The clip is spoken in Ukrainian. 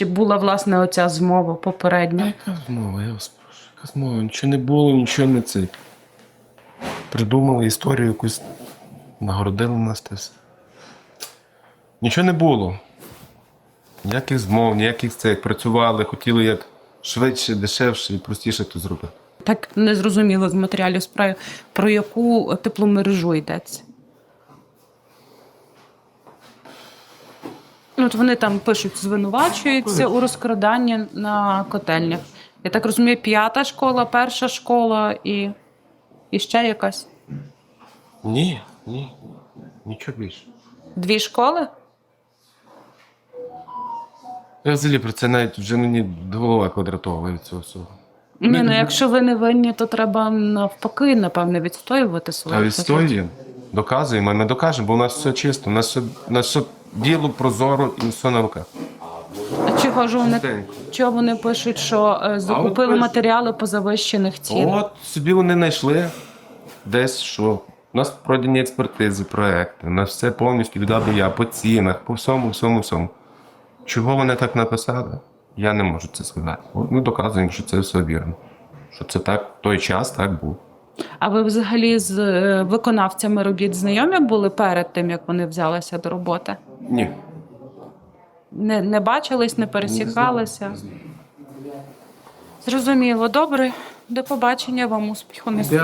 Чи була власне оця змова попередня? Яка змова, я вас прошу. Яка змова? Нічого не було, нічого не це. Придумали історію якусь, нагородили нас та все. Нічого не було. Ніяких змов, ніяких це як працювали, хотіли як швидше, дешевше і простіше то зробити. Так не зрозуміло з матеріалів справи, про яку тепломережу йдеться. От вони там пишуть, звинувачуються у розкраданні на котельнях. Я так розумію, п'ята школа, перша школа і, і ще якась. Ні, ні, нічого більше. Дві школи? Я взагалі про це навіть вже мені голова квадратова від цього всього. Ні, ну якщо ви не винні, то треба навпаки, напевне, відстоювати свою А відстоюємо, доказуємо, ми докажемо, бо у нас все чисто, у нас все, у нас все діло прозоро і все на руках. А чого ж вони Чистенько. чого вони пишуть, що е, закупили пишуть. матеріали по завищених цінах? От собі вони знайшли десь що. У нас пройдені експертизи, проекти, у нас все повністю віддав я по цінах, по всьому, всьому, всьому. Чого вони так написали? Я не можу це сказати. От ми доказуємо, що це все вірно. Що це так, той час так був. А ви взагалі з е, виконавцями робіт знайомі були перед тим, як вони взялися до роботи? Ні. Не, не бачились, не пересікалися? Зрозуміло, добре. До побачення вам успіху. на Дякую.